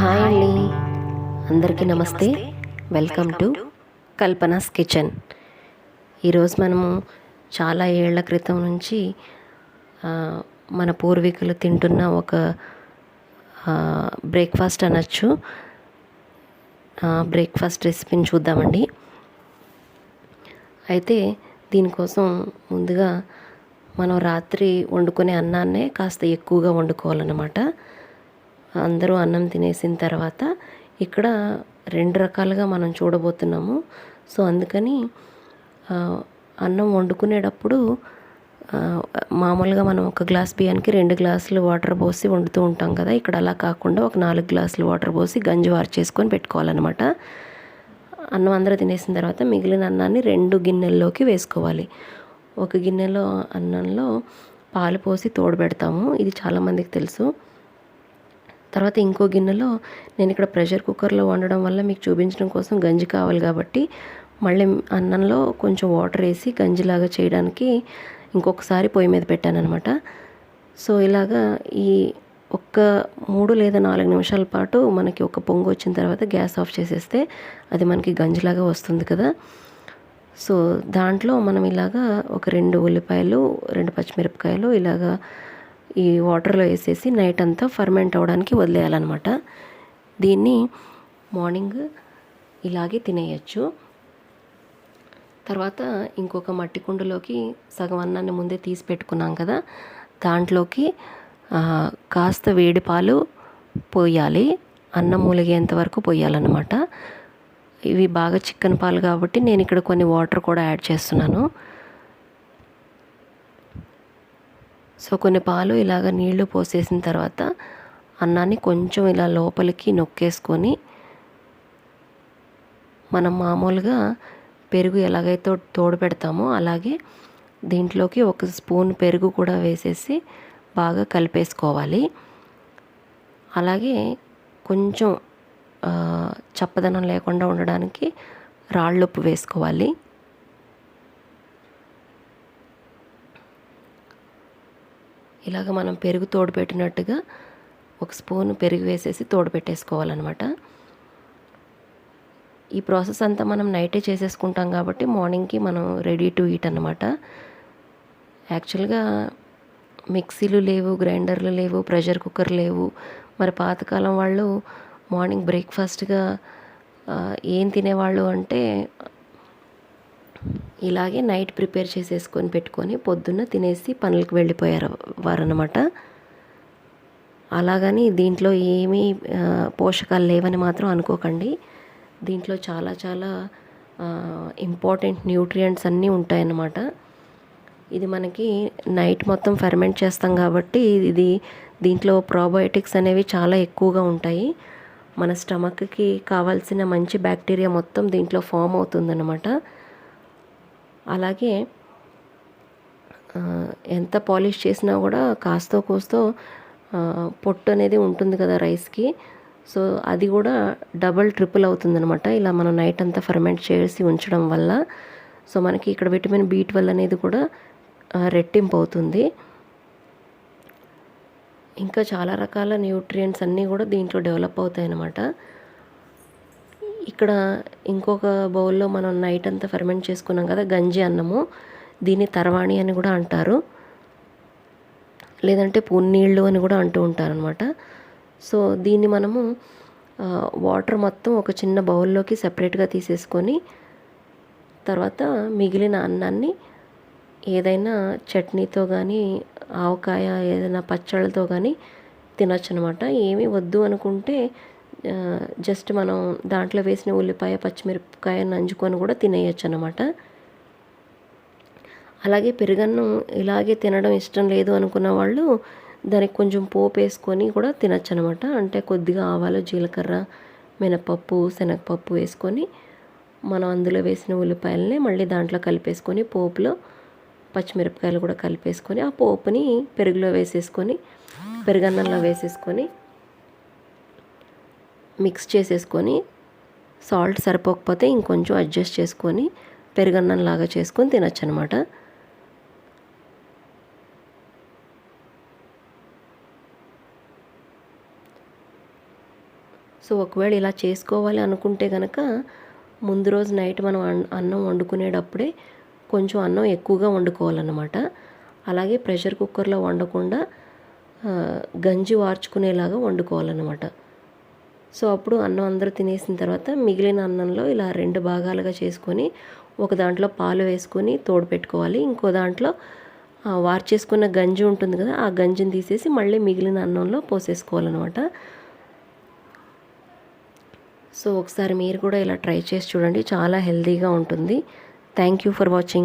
Hi అండి. అందరికీ నమస్తే. Welcome to Kalpana's kitchen. ఈరోజు మనము చాలా ఏళ్ళ క్రితం నుంచి మన పూర్వీకులు తింటున్న ఒక బ్రేక్ఫాస్ట్ అనొచ్చు. బ్రేక్ఫాస్ట్ రెసిపీని చూద్దామండి. అయితే దీనికోసం ముందుగా మనం రాత్రి వండుకునే అన్నాన్నే కాస్త ఎక్కువగా వండుకోవాలన్నమాట. అందరూ అన్నం తినేసిన తర్వాత ఇక్కడ రెండు రకాలుగా మనం చూడబోతున్నాము. సో అందుకని అన్నం వండుకునేటప్పుడు మామూలుగా మనం ఒక గ్లాస్ బియ్యానికి రెండు గ్లాసులు వాటర్ పోసి వండుతూ ఉంటాం కదా. ఇక్కడ అలా కాకుండా ఒక నాలుగు గ్లాసులు వాటర్ పోసి గంజి వారు చేసుకొని పెట్టుకోవాలన్నమాట. అన్నం అందరూ తినేసిన తర్వాత మిగిలిన అన్నాన్ని రెండు గిన్నెల్లోకి వేసుకోవాలి. ఒక గిన్నెలో అన్నంలో పాలు పోసి తోడుపెడతాము ఇది చాలామందికి తెలుసు. తర్వాత ఇంకో గిన్నెలో నేను ఇక్కడ ప్రెషర్ కుక్కర్లో వండడం వల్ల మీకు చూపించడం కోసం గంజి కావాలి కాబట్టి మళ్ళీ అన్నంలో కొంచెం వాటర్ వేసి గంజిలాగా చేయడానికి ఇంకొకసారి పొయ్యి మీద పెట్టాను అనమాట సో ఇలాగా ఈ ఒక్క మూడు లేదా నాలుగు నిమిషాల పాటు మనకి ఒక పొంగు వచ్చిన తర్వాత గ్యాస్ ఆఫ్ చేసేస్తే అది మనకి గంజిలాగా వస్తుంది కదా. సో దాంట్లో మనం ఇలాగా ఒక రెండు ఉల్లిపాయలు రెండు పచ్చిమిరపకాయలు ఇలాగా ఈ వాటర్లో వేసేసి నైట్ అంతా ఫర్మెంట్ అవ్వడానికి వదిలేయాలన్నమాట. దీన్ని మార్నింగ్ ఇలాగే తినేయచ్చు. తర్వాత ఇంకొక మట్టి కుండలోకి సగం అన్నాన్ని ముందే తీసి పెట్టుకున్నాం కదా దాంట్లోకి కాస్త వేడి పాలు పోయాలి. అన్నం మూలిగేంత వరకు పోయాలన్నమాట. ఇవి బాగా చిక్కన పాలు కాబట్టి నేను ఇక్కడ కొన్ని వాటర్ కూడా యాడ్ చేస్తున్నాను. సో కొన్ని పాలు ఇలాగ నీళ్ళు పోసేసిన తర్వాత అన్నాన్ని కొంచెం ఇలా లోపలికి నొక్కేసుకొని మనం మామూలుగా పెరుగు ఎలాగైతే తోడు పెడతామో అలాగే దీంట్లోకి ఒక స్పూన్ పెరుగు కూడా వేసేసి బాగా కలిపేసుకోవాలి. అలాగే కొంచెం చప్పదనం లేకుండా ఉండడానికి రాళ్ళుప్పు వేసుకోవాలి. ఇలాగ మనం పెరుగు తోడు పెట్టినట్టుగా ఒక స్పూన్ పెరుగు వేసేసి తోడు పెట్టేసుకోవాలన్నమాట ఈ ప్రాసెస్ అంతా మనం నైటే చేసేసుకుంటాం కాబట్టి మార్నింగ్కి మనం రెడీ టు ఈట్ అనమాట యాక్చువల్గా మిక్సీలు లేవు గ్రైండర్లు లేవు ప్రెషర్ కుక్కర్ లేవు. మరి పాతకాలం వాళ్ళు మార్నింగ్ బ్రేక్ఫాస్ట్గా ఏం తినేవాళ్ళు అంటే ఇలాగే నైట్ ప్రిపేర్ చేసేసుకొని పెట్టుకొని పొద్దున్న తినేసి పనులకు వెళ్ళిపోయారు వారనమాట అలాగని దీంట్లో ఏమీ పోషకాలు లేవని మాత్రం అనుకోకండి. దీంట్లో చాలా చాలా ఇంపార్టెంట్ న్యూట్రియంట్స్ అన్నీ ఉంటాయన్నమాట. ఇది మనకి నైట్ మొత్తం ఫెర్మెంట్ చేస్తాం కాబట్టి ఇది దీంట్లో ప్రోబయోటిక్స్ అనేవి చాలా ఎక్కువగా ఉంటాయి. మన స్టమక్కి కావాల్సిన మంచి బ్యాక్టీరియా మొత్తం దీంట్లో ఫామ్ అవుతుందన్నమాట. అలాగే ఎంత పాలిష్ చేసినా కూడా కాస్తో కోస్తో పొట్టు అనేది ఉంటుంది కదా రైస్కి. సో అది కూడా డబల్ ట్రిపుల్ అవుతుందన్నమాట. ఇలా మనం నైట్ అంతా ఫర్మెంట్ చేసి ఉంచడం వల్ల. సో మనకి ఇక్కడ విటమిన్ బి ట్వెల్వ్ అనేది కూడా రెట్టింపు అవుతుంది. ఇంకా చాలా రకాల న్యూట్రియంట్స్ అన్నీ కూడా దీంట్లో డెవలప్ అవుతాయి అన్నమాట ఇక్కడ ఇంకొక బౌల్లో మనం నైట్ అంతా ఫెర్మెంట్ చేసుకున్నాం కదా గంజి అన్నము. దీన్ని తర్వాణి అని కూడా అంటారు. లేదంటే పున్నీళ్ళు అని కూడా అంటూ ఉంటారు అనమాట సో దీన్ని మనము వాటర్ మొత్తం ఒక చిన్న బౌల్లోకి సపరేట్గా తీసేసుకొని తర్వాత మిగిలిన అన్నాన్ని ఏదైనా చట్నీతో కానీ ఆవకాయ ఏదైనా పచ్చళ్ళతో కానీ తినొచ్చు అనమాట ఏమీ వద్దు అనుకుంటే జస్ట్ మనం దాంట్లో వేసిన ఉల్లిపాయ పచ్చిమిరపకాయ నంజుకొని కూడా తినేయచ్చు అనమాట అలాగే పెరుగన్నం ఇలాగే తినడం ఇష్టం లేదు అనుకున్న వాళ్ళు దానికి కొంచెం పోపు వేసుకొని కూడా తినచ్చు అనమాట అంటే కొద్దిగా ఆవాలు జీలకర్ర మినపప్పు శనగపప్పు వేసుకొని మనం అందులో వేసిన ఉల్లిపాయలని మళ్ళీ దాంట్లో కలిపేసుకొని పోపులో పచ్చిమిరపకాయలు కూడా కలిపేసుకొని ఆ పోపుని పెరుగులో వేసేసుకొని పెరుగన్నంలో వేసేసుకొని మిక్స్ చేసేసుకొని సాల్ట్ సరిపోకపోతే ఇంకొంచెం అడ్జస్ట్ చేసుకొని పెరుగన్నంలాగా చేసుకొని తినచ్చు అనమాట సో ఒకవేళ ఇలా చేసుకోవాలి అనుకుంటే కనుక ముందు రోజు నైట్ మనం అన్- అన్నం వండుకునేటప్పుడే కొంచెం అన్నం ఎక్కువగా వండుకోవాలన్నమాట. అలాగే ప్రెషర్ కుక్కర్లో వండకుండా గంజి వార్చుకునేలాగా వండుకోవాలన్నమాట. సో అప్పుడు అన్నం అందరూ తినేసిన తర్వాత మిగిలిన అన్నంలో ఇలా రెండు భాగాలుగా చేసుకొని ఒక దాంట్లో పాలు వేసుకొని తోడు పెట్టుకోవాలి. ఇంకో దాంట్లో ఆ, వార్చేసుకున్న గంజి ఉంటుంది కదా ఆ గంజిని తీసేసి మళ్ళీ మిగిలిన అన్నంలో పోసేసుకోవాలన్నమాట. సో ఒకసారి మీరు కూడా ఇలా ట్రై చేసి చూడండి. చాలా హెల్తీగా ఉంటుంది. Thank you for watching